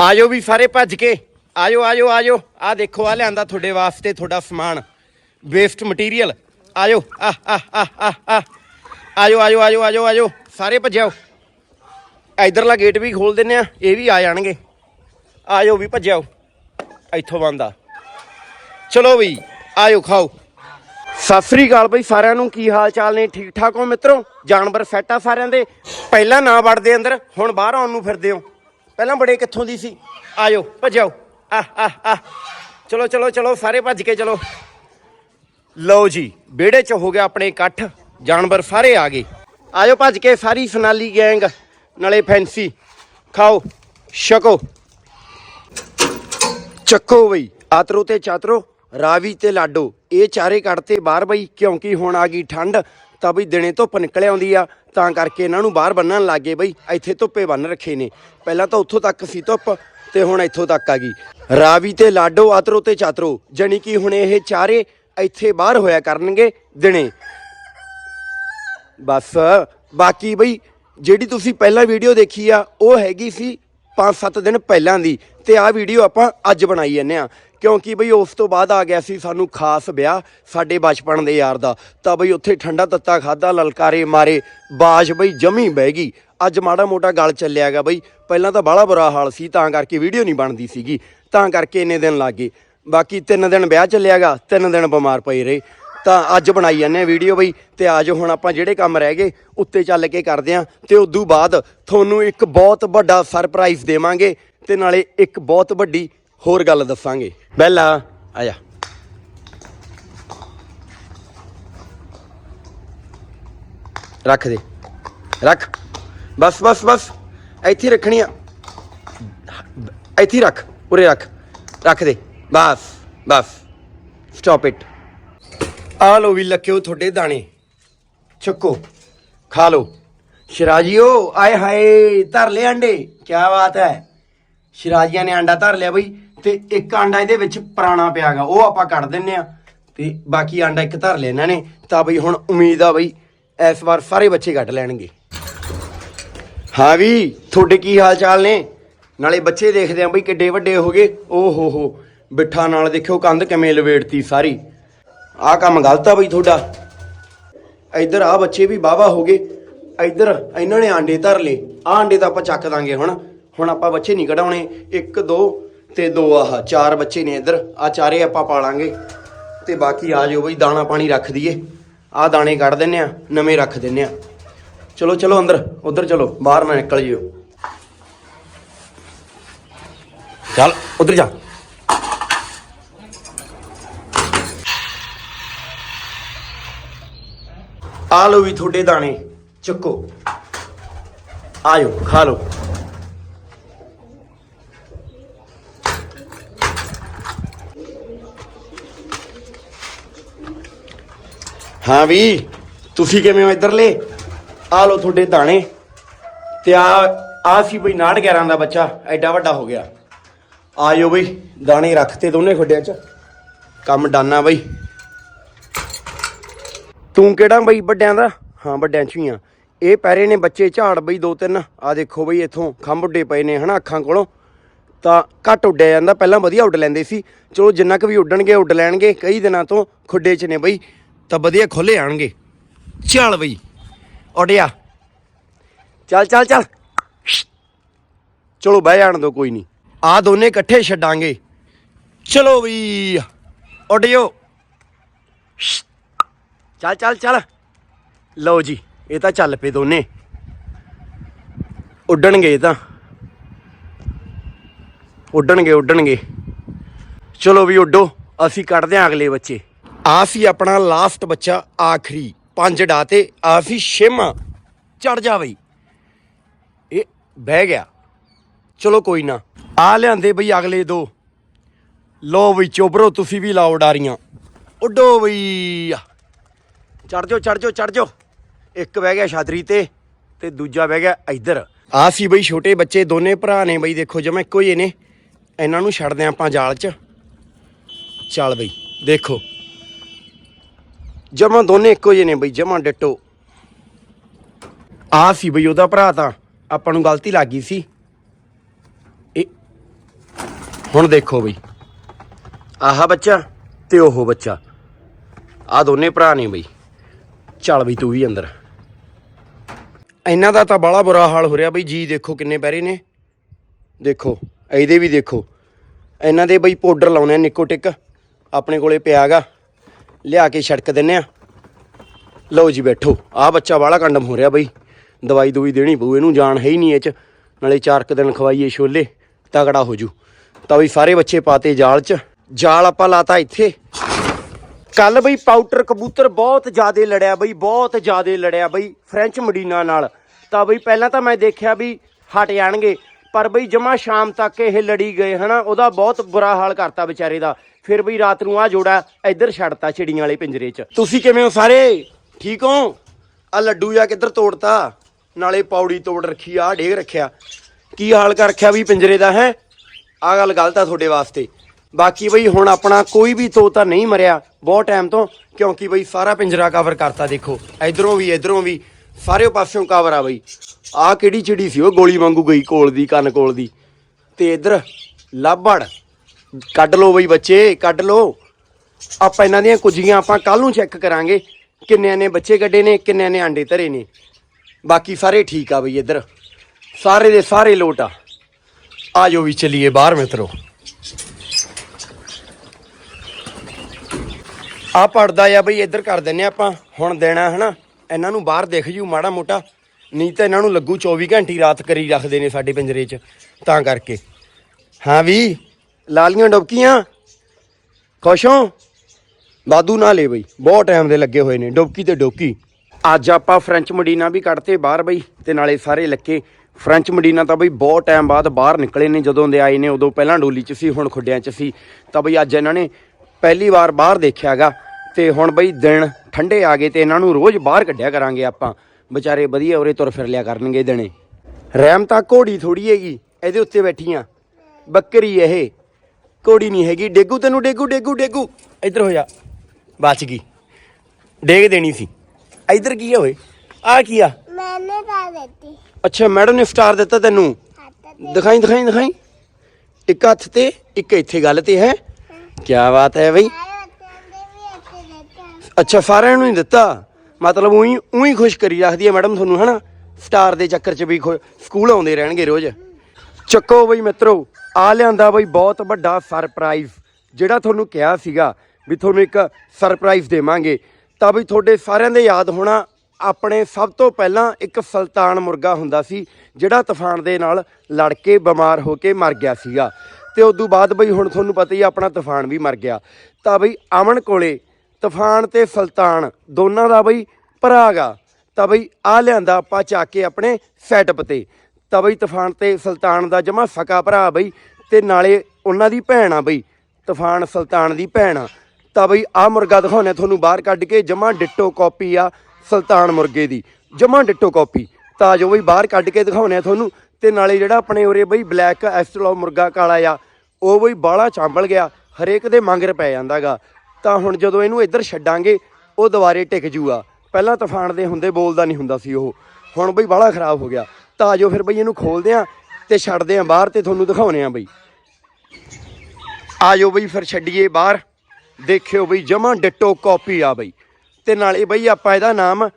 ਆਜੋ ਵੀ ਸਾਰੇ ਭੱਜ ਕੇ। ਆਜੋ ਆਜੋ ਆਜੋ। ਆ ਦੇਖੋ ਆ ਲਿਆਂਦਾ ਤੁਹਾਡੇ ਵਾਸਤੇ ਤੁਹਾਡਾ ਸਮਾਨ। ਵੇਸਟ ਮਟੀਰੀਅਲ ਆਜੋ ਆ ਆ ਆ ਆ ਆ ਆਜੋ ਆਜੋ ਆਜੋ ਆਜੋ ਆਜੋ। ਸਾਰੇ ਭੱਜਿਓ ਇਧਰਲਾ ਗੇਟ ਵੀ ਖੋਲ ਦਿੰਨੇ ਆ, ਇਹ ਵੀ ਆ ਜਾਣਗੇ। ਆਜੋ ਵੀ ਭੱਜਿਓ ਇੱਥੋਂ ਬੰਦਾ। ਚਲੋ ਵੀ, ਆਜੋ, ਖਾਓ। ਸਤਿ ਸ੍ਰੀ ਅਕਾਲ ਬਈ ਸਾਰਿਆਂ ਨੂੰ, ਕੀ ਹਾਲ ਚਾਲ ਨੇ? ਠੀਕ ਠਾਕ ਹੋ ਮਿੱਤਰੋ? ਜਾਨਵਰ ਸੈੱਟ ਆ ਸਾਰਿਆਂ ਦੇ। ਪਹਿਲਾਂ ਨਾ ਵੜਦੇ ਅੰਦਰ, ਹੁਣ ਬਾਹਰ ਆਉਣ ਨੂੰ ਫਿਰਦੇ ਹੋ। ਪਹਿਲਾਂ ਬੜੇ ਕਿੱਥੋਂ ਦੀ ਸੀ? ਆਇਓ ਭੱਜੋ। ਆ ਆ ਆ ਚਲੋ ਚਲੋ ਚਲੋ, ਸਾਰੇ ਭੱਜ ਕੇ ਚਲੋ। ਲਓ ਜੀ, ਵਿਹੜੇ 'ਚ ਹੋ ਗਿਆ ਆਪਣੇ ਇਕੱਠ। ਜਾਨਵਰ ਸਾਰੇ ਆ ਗਏ। ਆਇਓ ਭੱਜ ਕੇ ਸਾਰੀ ਸਨਾਲੀ ਗੈਂਗ, ਨਾਲੇ ਫੈਂਸੀ। ਖਾਓ, ਛਕੋ। ਚੱਕੋ ਬਈ, ਆਤਰੋ ਤੇ ਚਾਤਰੋ। ਰਾਵੀ ਤੇ ਲਾਡੋ। ਇਹ ਚਾਰੇ ਕੱਢਤੇ ਬਾਹਰ ਬਈ, ਕਿਉਂਕਿ ਹੁਣ ਆ ਗਈ ਠੰਡ, ਤਾਂ ਬਈ ਦਿਨੇ ਧੁੱਪ ਨਿਕਲ ਆਉਂਦੀ ਆ। ਤਾਂ ਕਰਕੇ ਇਹਨਾਂ ਨੂੰ ਬਾਹਰ ਬੰਨਣ ਲੱਗੇ ਬਈ, ਇੱਥੇ ਧੁੱਪੇ ਬੰਨ ਰੱਖੇ ਨੇ। ਪਹਿਲਾਂ ਤਾਂ ਉੱਥੋਂ ਤੱਕ ਸੀ ਧੁੱਪ, ਤੇ ਹੁਣ ਇੱਥੋਂ ਤੱਕ ਆ ਗਈ। ਰਾਵੀ ਤੇ ਲਾਡੋ ਆਤਰੋ ਤੇ ਚਾਤਰੋ, ਜਾਣੀ ਕਿ ਹੁਣ ਇਹ ਚਾਰੇ ਇੱਥੇ ਬਾਹਰ ਹੋਇਆ ਕਰਨਗੇ ਦਿਨੇ। ਬਸ, ਬਾਕੀ ਬਈ, ਜਿਹੜੀ ਤੁਸੀਂ ਪਹਿਲਾਂ ਵੀਡੀਓ ਦੇਖੀ ਆ, ਉਹ ਹੈਗੀ ਸੀ 5-7 ਦਿਨ ਪਹਿਲਾਂ ਦੀ, ਤੇ ਆਹ ਵੀਡੀਓ ਆਪਾਂ ਅੱਜ ਬਣਾਈ ਜਾਂਦੇ ਆ। ਕਿਉਂਕਿ ਬਈ ਉਸ ਤੋਂ ਬਾਅਦ ਆ ਗਿਆ ਸੀ ਸਾਨੂੰ ਖਾਸ ਵਿਆਹ ਸਾਡੇ ਬਚਪਨ ਦੇ ਯਾਰ ਦਾ। ਤਾਂ ਬਈ ਉੱਥੇ ਠੰਡਾ ਤੱਤਾ ਖਾਦਾ ਲਲਕਾਰੇ ਮਾਰੇ ਬਾਸ਼ ਬਈ ਜਮੀ ਬਹਿ ਗਈ। ਅੱਜ ਮਾੜਾ ਮੋਟਾ ਗੱਲ ਚੱਲਿਆਗਾ ਬਈ। ਪਹਿਲਾਂ ਤਾਂ ਬਾਹਲਾ ਬੁਰਾ ਹਾਲ ਸੀ, ਤਾਂ ਕਰਕੇ ਵੀਡੀਓ ਨਹੀਂ ਬਣਦੀ ਸੀਗੀ। ਤਾਂ ਕਰਕੇ ਇੰਨੇ ਦਿਨ ਲੱਗ ਗਏ। ਬਾਕੀ ਤਿੰਨ ਦਿਨ ਵਿਆਹ ਚੱਲਿਆਗਾ ਤਿੰਨ ਦਿਨ ਬਿਮਾਰ ਪਏ ਰਹੇ। ਤਾਂ ਅੱਜ ਬਣਾਈ ਜਾਂਦੇ ਆ ਵੀਡੀਓ ਬਈ। ਤੇ ਆਜੋ ਹੁਣ ਆਪਾਂ ਜਿਹੜੇ ਕੰਮ ਰਹਿ ਗਏ, ਉੱਤੇ ਚੱਲ ਕੇ ਕਰਦੇ ਆ ਤੇ ਉਦੋਂ ਬਾਅਦ ਤੁਹਾਨੂੰ ਇੱਕ ਬਹੁਤ ਵੱਡਾ ਸਰਪ੍ਰਾਈਜ਼ ਦੇਵਾਂਗੇ। ਤੇ ਨਾਲੇ ਇੱਕ ਬਹੁਤ ਵੱਡੀ ਹੋਰ ਗੱਲ ਦੱਸਾਂਗੇ। ਬੈਲਾ, ਆਇਆ। ਰੱਖ ਦੇ। ਰੱਖ। ਬਸ ਬਸ ਬਸ। ਇੱਥੇ ਰੱਖਣੀ ਆ। ਇੱਥੇ ਰੱਖ, ਉਰੇ ਰੱਖ। ਰੱਖ ਦੇ। ਬਸ ਬਸ। ਸਟਾਪ ਇਟ ਆ ਲੋ ਵੀ ਲੱਕਿਓ ਤੁਹਾਡੇ ਦਾਣੇ। ਚੱਕੋ ਖਾ ਲੋ ਸ਼ਰਾਜੀਓ, ਆਏ ਹਾਏ, ਧਰ ਲੈ ਅੰਡੇ। ਕੀ ਬਾਤ ਹੈ। ਸ਼ਰਾਜੀਆਂ ਨੇ ਅੰਡਾ ਧਰ ਲਿਆ ਬਈ। ਤੇ ਇੱਕ ਆਂਡਾ ਇਹਦੇ ਵਿੱਚ ਪੁਰਾਣਾ ਪਿਆਗਾ, ਉਹ ਆਪਾਂ ਕੱਢ ਦਿੰਨੇ ਆ। ਤੇ ਬਾਕੀ ਆਂਡਾ ਇੱਕ ਧਰ ਲਿਆ ਇਹਨਾਂ ਨੇ, ਤਾਂ ਬਈ ਹੁਣ ਉਮੀਦ ਆ ਬਈ ਇਸ ਵਾਰ ਸਾਰੇ ਬੱਚੇ ਕੱਢ ਲੈਣਗੇ। ਹਾਂ ਵੀ, ਤੁਹਾਡੇ ਕੀ ਹਾਲ ਚਾਲ ਨੇ? ਨਾਲੇ ਬੱਚੇ ਦੇਖਦੇ ਆ ਬਈ ਕਿੱਡੇ ਵੱਡੇ ਹੋ ਗਏ। ਓ ਹੋ ਹੋ ਬਿੱਠਾ ਨਾਲ ਦੇਖਿਓ ਕੰਧ ਕਿਵੇਂ ਲਵੇੜਤੀ ਸਾਰੀ। ਆਹ ਕੰਮ ਗਲਤ ਆ ਬਈ ਤੁਹਾਡਾ। ਇੱਧਰ ਆ ਬੱਚੇ ਵੀ ਬਾਵਾ ਹੋ ਗਏ। ਇੱਧਰ ਇਹਨਾਂ ਨੇ ਆਂਡੇ ਧਰ ਲਏ। ਆ ਆਂਡੇ ਤਾਂ ਆਪਾਂ ਚੱਕ ਦਾਂਗੇ ਹੁਣ। ਹੁਣ ਆਪਾਂ ਬੱਚੇ ਨਹੀਂ ਕਢਾਉਣੇ। ਇੱਕ, ਦੋ ਤੇ ਦੋ ਆਹ ਚਾਰ ਬੱਚੇ ਨੇ ਇੱਧਰ। ਆ ਚਾਰੇ ਆਪਾਂ ਪਾਲਾਂਗੇ। ਤੇ ਬਾਕੀ ਆ ਜਾਓ ਬਈ, ਦਾਣਾ ਪਾਣੀ ਰੱਖ ਦਈਏ। ਆ ਦਾਣੇ ਕੱਢ ਦਿੰਨੇ ਆ, ਨਵੇਂ ਰੱਖ ਦਿੰਨੇ ਆ। ਚਲੋ ਚਲੋ ਅੰਦਰ, ਉਧਰ ਚਲੋ, ਬਾਹਰ ਨਾ ਨਿਕਲ ਜਿਓ। ਚੱਲ, ਉਧਰ ਜਾ। ਆ ਲਓ ਵੀ ਤੁਹਾਡੇ ਦਾਣੇ, ਚੱਕੋ। ਆਇਓ ਖਾ ਲਓ। ਹਾਂ ਵੀ, ਤੁਸੀਂ ਕਿਵੇਂ ਹੋ ਇੱਧਰਲੇ? ਆ ਲਓ ਤੁਹਾਡੇ ਦਾਣੇ। ਤੇ ਆ ਆ ਸੀ ਬਈ 911 ਦਾ ਬੱਚਾ, ਐਡਾ ਵੱਡਾ ਹੋ ਗਿਆ। ਆਇਓ ਬਈ, ਦਾਣੇ ਰੱਖਤੇ ਦੋਨੇ ਖੁੱਡਿਆਂ 'ਚ। ਕੰਮ ਡਾਨਾ ਬਈ। ਤੂੰ ਕਿਹੜਾ ਬਈ ਵੱਡਿਆਂ ਦਾ? ਹਾਂ, ਵੱਡਿਆਂ ਚ ਹੀ ਆ। ਇਹ ਪੈਰੇ ਨੇ ਬੱਚੇ ਝਾੜ ਬਈ ਦੋ ਤਿੰਨ। ਆ ਦੇਖੋ ਬਈ, ਇੱਥੋਂ ਖੰਭ ਉੱਡੇ ਪਏ ਨੇ, ਹਨਾ, ਅੱਖਾਂ ਕੋਲੋਂ। ਤਾਂ ਘੱਟ ਉੱਡਿਆ ਜਾਂਦਾ। ਪਹਿਲਾਂ ਵਧੀਆ ਉੱਡ ਲੈਂਦੇ ਸੀ। ਚਲੋ, ਜਿੰਨਾ ਕੁ ਵੀ ਉੱਡਣਗੇ, ਉੱਡ ਲੈਣਗੇ। ਕਈ ਦਿਨਾਂ ਤੋਂ ਖੁੱਡੇ ਚ ਨੇ ਬਈ। ਤਾਂ ਵਧੀਆ ਖੋਲੇ ਆਣਗੇ ਚੱਲ ਬਈ। ਉੱਡਿਆ ਚੱਲ ਚੱਲ ਚੱਲ। ਚਲੋ, ਬਹਿ ਜਾਣ ਦੋ, ਕੋਈ ਨਹੀਂ। ਆ ਦੋਨੇ ਇਕੱਠੇ ਛੱਡਾਂਗੇ। ਚਲੋ ਬਈ। ਉੱਡਿਓ ਚੱਲ ਚੱਲ ਚੱਲ। ਲਓ ਜੀ, ਇਹ ਤਾਂ ਚੱਲ ਪਏ ਦੋਨੇ। ਉੱਡਣਗੇ ਇਹ ਤਾਂ। ਉੱਡਣਗੇ ਉੱਡਣਗੇ। ਚਲੋ ਵੀ ਉੱਡੋ। ਅਸੀਂ ਕੱਢਦੇ ਆਂ ਅਗਲੇ ਬੱਚੇ। ਆ ਸੀ ਆਪਣਾ ਲਾਸਟ ਬੱਚਾ ਆਖਰੀ ਪੰਜ ਡਾ ਤੇ ਆ ਸੀ ਛੇਵਾਂ ਚੜ ਜਾ ਬਈ। ਇਹ ਬਹਿ ਗਿਆ। ਚਲੋ ਕੋਈ ਨਾ। ਆ ਲਿਆਂਦੇ ਬਈ ਅਗਲੇ ਦੋ। ਲੋ ਬਈ ਚੋਬਰੋ, ਤੁਸੀਂ ਵੀ ਲਾਓ ਡਾਰੀਆਂ ਉੱਡੋ ਬਈ। ਚੜ ਜਾਓ ਚੜ ਜਾਓ ਚੜ ਜਾਓ। ਇੱਕ ਬਹਿ ਗਿਆ ਛਾਦਰੀ ਤੇ ਤੇ ਦੂਜਾ ਬਹਿ ਗਿਆ ਇੱਧਰ। ਆ ਸੀ ਬਈ ਛੋਟੇ ਬੱਚੇ, ਦੋਨੇ ਭਰਾ ਨੇ ਬਈ, ਦੇਖੋ ਜਮਾ ਇੱਕੋ ਹੀ ਨੇ। ਇਹਨਾਂ ਨੂੰ ਛੱਡਦੇ ਆਂ ਆਪਾਂ ਜਾਲ 'ਚ। ਚੱਲ ਬਈ, ਦੇਖੋ। ਜਮਾ ਦੋਨੇ ਇੱਕੋ ਜਿਹੇ ਨੇ ਬਈ, ਜਮਾ ਡਿੱਟੋ। ਆ ਸੀ ਬਈ ਉਹਦਾ ਭਰਾ ਤਾਂ, ਆਪਾਂ ਨੂੰ ਗਲਤੀ ਲੱਗ ਗਈ ਸੀ। ਇਹ ਹੁਣ ਦੇਖੋ ਬਈ। ਆਹ ਬੱਚਾ ਤੇ ਉਹ ਬੱਚਾ। ਆ ਦੋਨੇ ਭਰਾ ਨੇ ਬਈ। ਚੱਲ ਬਈ ਤੂੰ ਵੀ ਅੰਦਰ। ਇਹਨਾਂ ਦਾ ਤਾਂ ਬੜਾ ਬੁਰਾ ਹਾਲ ਹੋ ਰਿਹਾ ਬਈ, ਜੀ ਦੇਖੋ ਕਿੰਨੇ ਪੈਰੇ ਨੇ। ਦੇਖੋ, ਇਹਦੇ ਵੀ ਦੇਖੋ। ਇਹਨਾਂ ਦੇ ਬਈ ਪਾਊਡਰ ਲਾਉਣੇ ਆ ਨਿੱਕੋ ਟਿਕ। ਆਪਣੇ ਕੋਲੇ ਪਿਆਗਾ। ਲਿਆ ਕੇ ਛੜਕ ਦਿੰਨੇ ਆ। ਲਓ ਜੀ ਬੈਠੋ। ਆ ਬੱਚਾ ਵਾਲਾ ਕੰਡਮ ਹੋ ਰਿਹਾ ਬਈ। ਦਵਾਈ ਦੂਈ ਦੇਣੀ ਪਊ, ਇਹਨੂੰ ਜਾਣ ਹੈ ਹੀ ਨਹੀਂ ਇਹ ਚ। ਨਾਲੇ ਚਾਰ ਕੁ ਦਿਨ ਖਵਾਈਏ ਛੋਲੇ, ਤਗੜਾ ਹੋ ਜੂ। ਤਾਂ ਬਈ ਸਾਰੇ ਬੱਚੇ ਪਾਤੇ ਜਾਲ ਚ। ਜਾਲ ਆਪਾਂ ਲਾਤਾ ਇੱਥੇ। ਕੱਲ ਬਈ ਪਾਊਡਰ ਕਬੂਤਰ ਬਹੁਤ ਜ਼ਿਆਦੇ ਲੜਿਆ ਬਈ, ਬਹੁਤ ਜ਼ਿਆਦੇ ਲੜਿਆ ਬਈ ਫ੍ਰੈਂਚ ਮਡੀਨਾ ਨਾਲ। ਤਾਂ ਬਈ ਪਹਿਲਾਂ ਤਾਂ ਮੈਂ ਦੇਖਿਆ ਵੀ ਹਟ ਜਾਣਗੇ। ਪਰ ਬਈ ਜਮਾ ਸ਼ਾਮ ਤੱਕ ਇਹ ਲੜੀ ਗਏ, ਹਨਾ? ਉਹਦਾ ਬਹੁਤ ਬੁਰਾ ਹਾਲ ਕਰਤਾ ਵਿਚਾਰੇ ਦਾ। ਫਿਰ ਬਈ ਰਾਤ ਨੂੰ ਆ ਜੋੜਾ ਇੱਧਰ ਛੱਡਤਾ ਚਿੜੀਆਂ ਵਾਲੇ ਪਿੰਜਰੇ 'ਚ। ਤੁਸੀਂ ਕਿਵੇਂ ਹੋ ਸਾਰੇ? ਠੀਕ ਹੋ? ਆ ਲੱਡੂ ਜਾ ਕਿੱਧਰ ਤੋੜਤਾ? ਨਾਲੇ ਪੌੜੀ ਤੋੜ ਰੱਖੀ ਆ ਡੇਗ ਰੱਖਿਆ। ਕੀ ਹਾਲ ਕਰ ਰੱਖਿਆ ਵੀ ਪਿੰਜਰੇ ਦਾ, ਹੈ? ਆ ਗੱਲ ਗਲਤ ਆ ਤੁਹਾਡੇ ਵਾਸਤੇ। ਬਾਕੀ ਬਈ ਹੁਣ ਆਪਣਾ ਕੋਈ ਵੀ ਤੋਤਾ ਨਹੀਂ ਮਰਿਆ, ਬਹੁਤ ਟਾਈਮ ਤੋਂ, ਕਿਉਂਕਿ ਬਈ ਸਾਰਾ ਪਿੰਜਰਾ ਕਵਰ ਕਰਤਾ ਦੇਖੋ। ਇਧਰੋਂ ਵੀ ਇਧਰੋਂ ਵੀ ਸਾਰੇ ਪਾਸਿਓਂ ਕਵਰ ਆ ਬਈ। ਆ ਕਿਹੜੀ ਚਿੜੀ ਸੀ ਉਹ, ਗੋਲੀ ਵਾਂਗੂ ਗਈ ਕੋਲ ਦੀ, ਕੰਨ ਕੋਲ ਦੀ। ਤੇ ਇਧਰ ਲਾਬੜ ਕੱਢ ਲਓ ਬਈ ਬੱਚੇ, ਕੱਢ ਲਓ। ਆਪਾਂ ਇਹਨਾਂ ਦੀਆਂ ਕੁਝੀਆਂ ਆਪਾਂ ਕੱਲ ਨੂੰ ਚੈੱਕ ਕਰਾਂਗੇ ਕਿੰਨਿਆਂ ਨੇ ਬੱਚੇ ਕੱਢੇ ਨੇ ਕਿੰਨਿਆਂ ਨੇ ਆਂਡੇ ਧਰੇ ਨੇ। ਬਾਕੀ ਸਾਰੇ ਠੀਕ ਆ ਬਈ ਇੱਧਰ। ਸਾਰੇ ਦੇ ਸਾਰੇ ਲੋਟ ਆ। ਆ ਜਾਓ ਵੀ ਚਲੀਏ ਬਾਹਰ ਮਿੱਤਰੋ। ਆ ਪੜਦਾ ਆ ਬਈ, ਇੱਧਰ ਕਰ ਦਿੰਨੇ ਆਪਾਂ। ਹੁਣ ਦੇਣਾ ਹਨਾ। ਇਹਨਾਂ ਨੂੰ ਬਾਹਰ ਦੇਖ ਜੂ ਮਾੜਾ ਮੋਟਾ। ਨਹੀਂ ਤਾਂ ਇਹਨਾਂ ਨੂੰ ਲੱਗੂ 24 ਘੰਟੀ ਰਾਤ ਕਰੀ ਰੱਖਦੇ ਨੇ ਸਾਡੇ ਪਿੰਜਰੇ 'ਚ। ਤਾਂ ਕਰਕੇ। ਹਾਂ ਵੀ। ਲਾਲੀਆਂ ਡੁਬਕੀਆਂ। ਖੁਸ਼ ਹੋ? ਬਾਦੂ ਨਾ ਲੈ ਬਈ। ਬਹੁਤ ਟਾਈਮ ਦੇ ਲੱਗੇ ਹੋਏ ਨੇ, ਡੁਬਕੀ ਤੇ ਡੋਕੀ ਅੱਜ ਆਪਾਂ ਫ੍ਰੈਂਚ ਮਡੀਨਾ ਵੀ ਕੱਢਤੇ ਬਾਹਰ ਬਈ, ਤੇ ਨਾਲੇ ਸਾਰੇ ਲੱਕੇ। ਫ੍ਰੈਂਚ ਮਡੀਨਾ ਤਾਂ ਬਈ ਬਹੁਤ ਟਾਈਮ ਬਾਅਦ ਬਾਹਰ ਨਿਕਲੇ ਨੇ, ਜਦੋਂ ਦੇ ਆਏ ਨੇ, ਉਦੋਂ ਪਹਿਲਾਂ ਡੋਲੀ 'ਚ ਸੀ, ਹੁਣ ਖੁੱਡਿਆਂ 'ਚ ਸੀ। ਤਾਂ ਬਈ ਅੱਜ ਇਹਨਾਂ ਨੇ ਪਹਿਲੀ ਵਾਰ ਬਾਹਰ ਦੇਖਿਆਗਾ ਤੇ ਹੁਣ ਬਈ ਦਿਨ ਠੰਡੇ ਆ ਗਏ ਤੇ ਇਹਨਾਂ ਨੂੰ ਰੋਜ਼ ਬਾਹਰ ਕੱਢਿਆ ਕਰਾਂਗੇ ਆਪਾਂ। ਵਿਚਾਰੇ ਵਧੀਆ ਉਰੇ ਤੁਰ ਫਿਰ ਲਿਆ ਕਰਨਗੇ ਦਿਨੇ। ਰਹਿਮ ਤਾਂ ਘੋੜੀ ਥੋੜੀ ਹੈਗੀ, ਇਹਦੇ ਉੱਤੇ ਬੈਠੀਆਂ। ਬੱਕਰੀ ਇਹ। ਕੋੜੀ ਨਹੀਂ ਹੈਗੀ। ਡੇਗੂ ਤੈਨੂੰ ਡੇਗੂ ਡੇਗੂ ਡੇਗੂ। ਇੱਧਰ ਹੋ ਜਾ। ਬਚ ਗਈ। ਡੇਗ ਦੇਣੀ ਸੀ। ਇੱਧਰ ਕੀ ਆ ਓਏ? ਆ ਕੀ ਆ? ਮੈਨੇ ਪਾ ਦਿੱਤੀ। ਅੱਛਾ ਮੈਡਮ ਨੇ ਸਟਾਰ ਦਿੱਤਾ ਤੈਨੂੰ। ਦਿਖਾਈ ਦਿਖਾਈ ਦਿਖਾਈ। ਇੱਕ ਹੱਥ ਤੇ ਇੱਕ ਇੱਥੇ ਗੱਲ ਤੇ ਹੈ? ਕੀ ਬਾਤ ਹੈ ਬਈ। ਅੱਛਾ ਸਾਰਿਆਂ ਨੂੰ ਹੀ ਦਿੱਤਾ? ਮਤਲਬ ਉਹੀ ਉਹੀ ਖੁਸ਼ ਕਰੀ ਰੱਖਦੀ ਹੈ ਮੈਡਮ ਤੁਹਾਨੂੰ ਹਨਾ? ਸਟਾਰ ਦੇ ਚੱਕਰ 'ਚ ਵੀ ਸਕੂਲ ਆਉਂਦੇ ਰਹਿਣਗੇ ਰੋਜ਼। ਚੱਕੋ ਬਈ ਮਿੱਤਰੋ ਆ ਲਿਆਂਦਾ ਬਈ ਬਹੁਤ ਵੱਡਾ ਸਰਪ੍ਰਾਈਜ਼ ਜਿਹੜਾ ਤੁਹਾਨੂੰ ਕਿਹਾ ਸੀਗਾ ਵੀ ਤੁਹਾਨੂੰ ਇੱਕ ਸਰਪ੍ਰਾਈਜ਼ ਦੇਵਾਂਗੇ। ਤਾਂ ਬਈ ਤੁਹਾਡੇ ਸਾਰਿਆਂ ਦੇ ਯਾਦ ਹੋਣਾ, ਆਪਣੇ ਸਭ ਤੋਂ ਪਹਿਲਾਂ ਇੱਕ ਸੁਲਤਾਨ ਮੁਰਗਾ ਹੁੰਦਾ ਸੀ, ਜਿਹੜਾ ਤੂਫਾਨ ਦੇ ਨਾਲ ਲੜ ਕੇ ਬਿਮਾਰ ਹੋ ਕੇ ਮਰ ਗਿਆ ਸੀਗਾ। ਤੇ ਤੋਂ ਬਾਅਦ ਬਈ ਹੁਣ ਤੁਹਾਨੂੰ ਪਤਾ ਹੀ ਆ, ਆਪਣਾ ਤੂਫਾਨ ਵੀ ਮਰ ਗਿਆ। ਤਾਂ ਬਈ ਅਮਨ ਕੋਲੇ ਤੂਫਾਨ ਤੇ ਸੁਲਤਾਨ ਦੋਨਾਂ ਦਾ ਬਈ ਭਰਾ ਗਾ। ਤਾਂ ਬਈ ਆ ਲਿਆਂਦਾ, ਆਪਾਂ ਚੱਕ ਕੇ ਆਪਣੇ ਸੈਟਅਪ ਤੇ। ਤਾਂ ਬਈ ਤੂਫਾਨ ਤੇ ਸੁਲਤਾਨ ਦਾ ਜਮਾ ਸਕਾ ਭਰਾ ਬਈ, ਤੇ ਨਾਲੇ ਉਹਨਾਂ ਦੀ ਭੈਣ ਆ ਬਈ, ਤੂਫਾਨ ਸੁਲਤਾਨ ਦੀ ਭੈਣ ਆ। ਤਾਂ ਬਈ ਆ ਮੁਰਗਾ ਦਿਖਾਉਣੇ ਤੁਹਾਨੂੰ ਬਾਹਰ ਕੱਢ ਕੇ ਜਮਾ ਡਿੱਟੋ ਕਾਪੀ ਆ ਸੁਲਤਾਨ ਮੁਰਗੇ ਦੀ ਜਮਾ ਡਿੱਟੋ ਕਾਪੀ। ਤਾਂ ਜੋ ਬਈ ਬਾਹਰ ਕੱਢ ਕੇ ਦਿਖਾਉਣੇ ਆ ਤੁਹਾਨੂੰ, ਤੇ ਨਾਲੇ ਜਿਹੜਾ ਆਪਣੇ ਉਰੇ ਬਈ ਬਲੈਕ ਐਸਟਲੋ ਮੁਰਗਾ ਕਾਲਾ ਆ, ਉਹ ਬਈ ਬਾਹਲਾ ਚਾਂਬਲ ਗਿਆ, ਹਰੇਕ ਦੇ ਮੰਗਰ ਪੈ ਜਾਂਦਾਗਾ। ਤਾਂ ਹੁਣ ਜਦੋਂ ਇਹਨੂੰ ਇੱਧਰ ਛੱਡਾਂਗੇ, ਉਹ ਦੁਬਾਰੇ ਟਿਕ ਜੂਗਾ। ਪਹਿਲਾਂ ਤੂਫਾਨ ਦੇ ਹੁੰਦੇ ਬੋਲਦਾ ਨਹੀਂ ਹੁੰਦਾ ਸੀ ਉਹ। ਹੁਣ ਬਈ ਬਾਹਲਾ ਖਰਾਬ ਹੋ ਗਿਆ। ਤਾਂ ਆਜੋ ਫਿਰ ਬਈ, ਇਹਨੂੰ ਖੋਲਦੇ ਆਂ ਤੇ ਛੱਡਦੇ ਆਂ ਬਾਹਰ ਤੇ ਤੁਹਾਨੂੰ ਦਿਖਾਉਨੇ ਆਂ ਬਈ। ਆਜੋ ਬਈ ਫਿਰ ਛੱਡੀਏ ਬਾਹਰ। ਦੇਖਿਓ ਬਈ, ਜਮਾ ਡਿੱਟੋ ਕਾਪੀ ਆ ਬਈ। ਤੇ ਨਾਲੇ ਬਈ, ਆਪਾਂ ਇਹਦਾ ਨਾਮ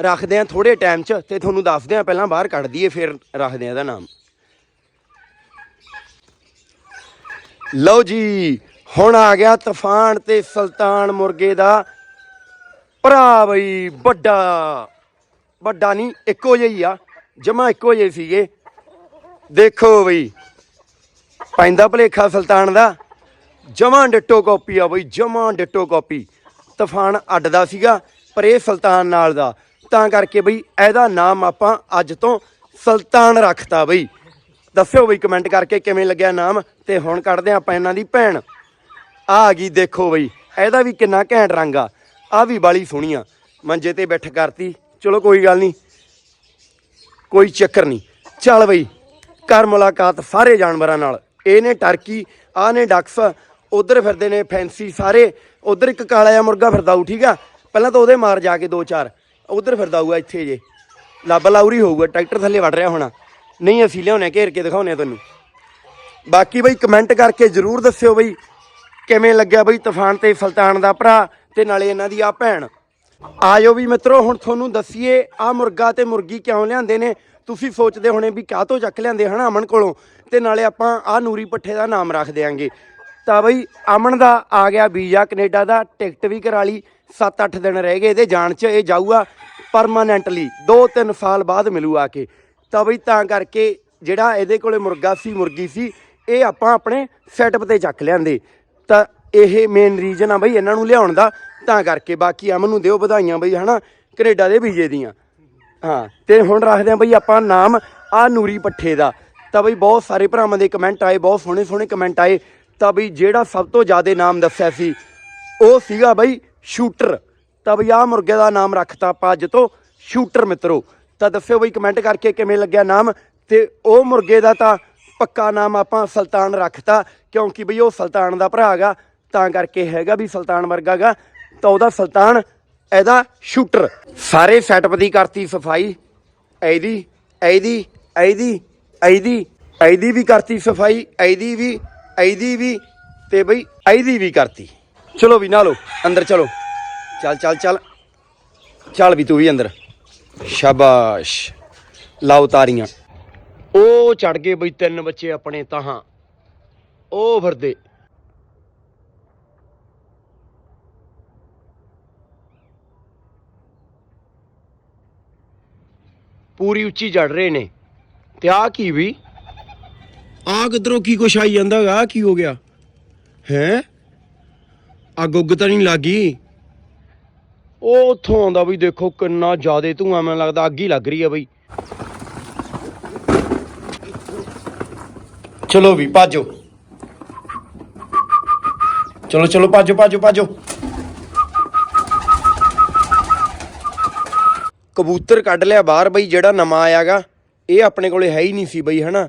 ਰੱਖਦੇ ਆਂ ਥੋੜੇ ਟਾਈਮ 'ਚ ਤੇ ਤੁਹਾਨੂੰ ਦੱਸਦੇ ਆਂ ਪਹਿਲਾਂ ਬਾਹਰ ਕੱਢ ਦਈਏ, ਫਿਰ ਰੱਖਦੇ ਆਂ ਇਹਦਾ ਨਾਮ। ਲਓ ਜੀ, ਹੁਣ ਆ ਗਿਆ ਤੂਫਾਨ ਤੇ ਸੁਲਤਾਨ ਮੁਰਗੇ ਦਾ ਭਰਾ ਬਈ, ਵੱਡਾ। ਵੱਡਾ ਨਹੀਂ, ਇੱਕੋ ਜਿਹਾ ਹੀ ਆ। ਜਮਾ ਇੱਕੋ ਜਿਹੇ ਸੀਗੇ। ਦੇਖੋ ਬਈ, ਪੈਂਦਾ ਭਲੇਖਾ ਸੁਲਤਾਨ ਦਾ। ਜਮਾ ਡਿੱਟੋ ਕਾਪੀ ਆ ਬਈ, ਜਮਾ ਡਿੱਟੋ ਕਾਪੀ। ਤੂਫਾਨ ਅੱਡ ਦਾ ਸੀਗਾ, ਪਰ ਇਹ ਸੁਲਤਾਨ ਨਾਲ ਦਾ। ਤਾਂ ਕਰਕੇ ਬਈ, ਇਹਦਾ ਨਾਮ ਆਪਾਂ ਅੱਜ ਤੋਂ ਸੁਲਤਾਨ ਰੱਖਤਾ ਬਈ। ਦੱਸਿਓ ਬਈ ਕਮੈਂਟ ਕਰਕੇ ਕਿਵੇਂ ਲੱਗਿਆ ਨਾਮ, ਤੇ ਹੁਣ ਕੱਢਦੇ ਹਾਂ ਆਪਾਂ ਇਹਨਾਂ ਦੀ ਭੈਣ। ਆ ਆ ਗਈ ਦੇਖੋ ਬਈ, ਇਹਦਾ ਵੀ ਕਿੰਨਾ ਘੈਂਟ ਰੰਗ ਆ। ਆ ਵੀ ਬਾਲੀ ਸੋਹਣੀ ਆ। ਮੰਜੇ ਤੇ ਬੈਠ ਕਰਤੀ। ਚਲੋ ਕੋਈ ਗੱਲ ਨਹੀਂ। ਕੋਈ ਚੱਕਰ ਨਹੀਂ। ਚੱਲ ਬਈ ਕਰ ਮੁਲਾਕਾਤ ਸਾਰੇ ਜਾਨਵਰਾਂ ਨਾਲ। ਇਹ ਨੇ ਟਰਕੀ ਆ ਨੇ ਡਕਸ, ਉਧਰ ਫਿਰਦੇ ਨੇ ਫੈਂਸੀ ਸਾਰੇ। ਉਧਰ ਇੱਕ ਕਾਲਾ ਜਿਹਾ ਮੁਰਗਾ ਫਿਰਦਾ ਹੋਊ, ਠੀਕ ਆ? ਪਹਿਲਾਂ ਤਾਂ ਉਹਦੇ ਮਾਰ ਜਾ ਕੇ ਦੋ ਚਾਰ। ਉਧਰ ਫਿਰਦਾ ਹੋਊਗਾ ਇੱਥੇ ਜੇ। ਲੱਭ ਲਾਉਰੀ ਹੋਊਗਾ, ਟਰੈਕਟਰ ਥੱਲੇ ਵੜ ਰਿਹਾ ਹੋਣਾ। ਨਹੀਂ, ਅਸੀਂ ਲਿਆਉਣੇ ਘੇਰ ਕੇ ਦਿਖਾਉਣੇ ਤੁਹਾਨੂੰ। ਬਾਕੀ ਬਈ, ਕਮੈਂਟ ਕਰਕੇ ਜਰੂਰ ਦੱਸਿਓ ਬਈ, ਕਿਵੇਂ ਲੱਗਿਆ ਬਈ ਤੂਫਾਨ ਤੇ ਸੁਲਤਾਨ ਦਾ ਭਰਾ ਤੇ ਨਾਲੇ ਇਹਨਾਂ ਦੀ ਆ ਭੈਣ? ਆਇਓ ਵੀ ਮਿੱਤਰੋ, ਹੁਣ ਤੁਹਾਨੂੰ ਦੱਸੀਏ ਆ ਮੁਰਗਾ ਤੇ ਮੁਰਗੀ ਕਿਉਂ ਲਿਆਂਦੇ ਨੇ? ਤੁਸੀਂ ਸੋਚਦੇ ਹੋਣੇ ਵੀ ਕਾਹ ਤੋਂ ਚੱਕ ਲਿਆਂਦੇ ਹਨਾ ਅਮਨ ਕੋਲੋਂ? ਤੇ ਨਾਲੇ ਆਪਾਂ ਆ ਨੂਰੀ ਪੱਠੇ ਦਾ ਨਾਮ ਰੱਖ ਦਿਆਂਗੇ। ਤਾਂ ਬਈ, ਅਮਨ ਦਾ ਆ ਗਿਆ ਵੀਜ਼ਾ, ਕੈਨੇਡਾ ਦਾ ਟਿਕਟ ਵੀ ਕਰਾ ਲਈ। 7-8 ਦਿਨ ਰਹਿ ਗਏ ਇਹਦੇ, ਜਾਣ 'ਚ ਇਹ ਜਾਊਗਾ ਪਰਮਾਨੈਂਟਲੀ 2-3 ਸਾਲ ਬਾਅਦ ਮਿਲੂ ਆ ਕੇ। ਤਾਂ ਬਈ, ਤਾਂ ਕਰਕੇ ਜਿਹੜਾ ਇਹਦੇ ਕੋਲੇ ਮੁਰਗਾ ਸੀ, ਮੁਰਗੀ ਸੀ, ਇਹ ਆਪਾਂ ਆਪਣੇ ਸੈਟਅਪ ਤੇ ਚੱਕ ਲਿਆਂਦੇ। ਤਾਂ ਇਹ ਮੇਨ ਰੀਜਨ ਆ ਬਈ, ਇਹਨਾਂ ਨੂੰ ਲਿਆਉਣ ਦਾ। ਤਾਂ ਕਰਕੇ ਬਾਕੀ ਅਮਨ ਨੂੰ ਦਿਓ ਵਧਾਈਆਂ ਬਈ, ਹਨਾ? ਕੈਨੇਡਾ ਦੇ ਵੀਜ਼ੇ ਦੀਆਂ। ਹਾਂ, ਤੇ ਹੁਣ ਰੱਖਦੇ ਆ ਬਈ ਆਪਾਂ ਨਾਮ ਆ ਨੂਰੀ ਪੱਠੇ ਦਾ। ਤਾਂ ਬਈ ਬਹੁਤ ਸਾਰੇ ਭਰਾਵਾਂ ਦੇ ਕਮੈਂਟ ਆਏ, ਬਹੁਤ ਸੋਹਣੇ ਸੋਹਣੇ ਕਮੈਂਟ ਆਏ। ਤਾਂ ਬਈ ਜਿਹੜਾ ਸਭ ਤੋਂ ਜ਼ਿਆਦਾ ਨਾਮ ਦੱਸਿਆ ਸੀ, ਉਹ ਸੀਗਾ ਬਈ ਸ਼ੂਟਰ। ਤਾਂ ਬਈ ਆ ਮੁਰਗੇ ਦਾ ਨਾਮ ਰੱਖਤਾ ਆਪਾਂ ਅੱਜ ਤੋਂ, ਸ਼ੂਟਰ ਮਿੱਤਰੋ। ਤਾਂ ਦੱਸਿਓ ਬਈ ਕਮੈਂਟ ਕਰਕੇ ਕਿਵੇਂ ਲੱਗਿਆ ਨਾਮ। ਤੇ ਉਹ ਮੁਰਗੇ ਦਾ ਤਾਂ ਪੱਕਾ ਨਾਮ ਆਪਾਂ ਸੁਲਤਾਨ ਰੱਖਤਾ, ਕਿਉਂਕਿ ਬਈ ਉਹ ਸੁਲਤਾਨ ਦਾ ਭਰਾ ਹੈਗਾ। ਤਾਂ ਕਰਕੇ ਹੈਗਾ ਵੀ ਸੁਲਤਾਨ ਵਰਗਾ ਗਾ ਤਾਂ ਉਹਦਾ ਸੁਲਤਾਨ, ਇਹਦਾ ਸ਼ੂਟਰ। ਸਾਰੇ ਸੈਟਅਪ ਦੀ ਕਰਤੀ ਸਫ਼ਾਈ, ਇਹਦੀ ਇਹਦੀ ਇਹਦੀ ਇਹਦੀ ਇਹਦੀ ਵੀ ਕਰਤੀ ਸਫ਼ਾਈ, ਇਹਦੀ ਵੀ ਇਹਦੀ ਵੀ, ਤੇ ਬਈ ਇਹਦੀ ਵੀ ਕਰਤੀ। ਚਲੋ ਵੀ ਨਾ ਅੰਦਰ ਚਲੋ। ਚੱਲ ਚੱਲ ਚੱਲ। ਚੱਲ ਵੀ ਤੂੰ ਵੀ ਅੰਦਰ। ਸ਼ਾਬਾਸ਼। ਲਾਓ ਤਾਰੀਆਂ। ਉਹ ਚੜ ਗਏ ਬਈ ਤਿੰਨ ਬੱਚੇ ਆਪਣੇ ਤਾਹਾਂ ਉਹ ਫਿਰਦੇ। ਪੂਰੀ ਉੱਚੀ ਚੜ ਰਹੇ ਨੇ। ਤੇ ਆ ਕੀ ਵੀ? ਆ ਕਿਧਰੋਂ ਕੀ ਕੁਛ ਆਈ ਜਾਂਦਾਗਾ? ਆ ਕੀ ਹੋ ਗਿਆ? ਹੈ? ਆ ਗੁੱਗ ਤਾਂ ਨਹੀਂ ਲੱਗੀ? ਉਹ ਉੱਥੋਂ ਆਉਂਦਾ ਵੀ ਦੇਖੋ ਕਿੰਨਾ ਜ਼ਿਆਦੇ ਧੂਆਂ ਮੈਨੂੰ ਲੱਗਦਾ ਅੱਗ ਹੀ ਲੱਗ ਰਹੀ ਆ ਬਈ। ਚਲੋ ਵੀ ਭਾਜੋ। ਚਲੋ ਚਲੋ ਭਾਜੋ ਭਾਜੋ ਭਾਜੋ। ਕਬੂਤਰ ਕੱਢ ਲਿਆ ਬਾਹਰ ਬਈ, ਜਿਹੜਾ ਨਵਾਂ ਆਇਆਗਾ, ਇਹ ਆਪਣੇ ਕੋਲੇ ਹੈ ਹੀ ਨਹੀਂ ਸੀ ਬਈ, ਹਨਾ?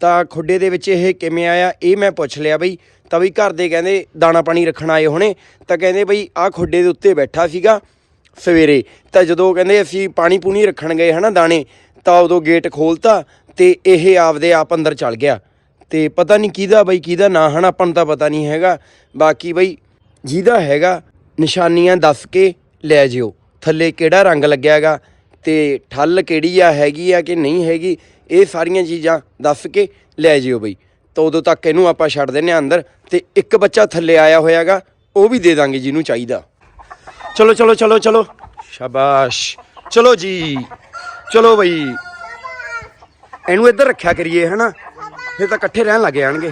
ਤਾਂ ਖੁੱਡੇ ਦੇ ਵਿੱਚ ਇਹ ਕਿਵੇਂ ਆਇਆ, ਇਹ ਮੈਂ ਪੁੱਛ ਲਿਆ ਬਈ। ਤਾਂ ਬਈ ਘਰ ਦੇ ਕਹਿੰਦੇ ਦਾਣਾ ਪਾਣੀ ਰੱਖਣ ਆਏ ਹੋਣੇ, ਤਾਂ ਕਹਿੰਦੇ ਬਈ ਆਹ ਖੁੱਡੇ ਦੇ ਉੱਤੇ ਬੈਠਾ ਸੀਗਾ ਸਵੇਰੇ। ਤਾਂ ਜਦੋਂ ਕਹਿੰਦੇ ਅਸੀਂ ਪਾਣੀ ਪੂਣੀ ਰੱਖਣ ਗਏ, ਹਨਾ, ਦਾਣੇ, ਤਾਂ ਉਦੋਂ ਗੇਟ ਖੋਲਤਾ ਤੇ ਇਹ ਆਪਦੇ ਆਪ ਅੰਦਰ ਚਲ ਗਿਆ। ਤੇ ਪਤਾ ਨਹੀਂ ਕਿਹਦਾ ਬਈ, ਕਿਹਦਾ ਨਾਂ, ਹਨਾ, ਆਪਾਂ ਨੂੰ ਤਾਂ ਪਤਾ ਨਹੀਂ ਹੈਗਾ। ਬਾਕੀ ਬਈ ਜਿਹਦਾ ਹੈਗਾ, ਨਿਸ਼ਾਨੀਆਂ ਦੱਸ ਕੇ ਲੈ ਜਿਓ। ਥੱਲੇ ਕਿਹੜਾ ਰੰਗ ਲੱਗਿਆ ਹੈਗਾ ਤੇ ਠੱਲ ਕਿਹੜੀ ਆ, ਹੈਗੀ ਆ ਕਿ ਨਹੀਂ ਹੈਗੀ, ਇਹ ਸਾਰੀਆਂ ਚੀਜ਼ਾਂ ਦੱਸ ਕੇ ਲੈ ਜਿਓ ਬਈ। ਤਾਂ ਉਦੋਂ ਤੱਕ ਇਹਨੂੰ ਆਪਾਂ ਛੱਡ ਦਿੰਨੇ ਆ ਅੰਦਰ ਤੇ ਇੱਕ ਬੱਚਾ ਥੱਲੇ ਆਇਆ ਹੋਇਆਗਾ, ਉਹ ਵੀ ਦੇ ਦਾਂਗੇ ਜਿਹਨੂੰ ਚਾਹੀਦਾ। ਚਲੋ ਚਲੋ ਚਲੋ ਚਲੋ। ਸ਼ਾਬਾਸ਼। ਚਲੋ ਜੀ। ਚਲੋ ਬਈ। ਇਹਨੂੰ ਇੱਧਰ ਰੱਖਿਆ ਕਰੀਏ, ਹਨਾ? ਫਿਰ ਤਾਂ ਇਕੱਠੇ ਰਹਿਣ ਲੱਗ ਜਾਣਗੇ।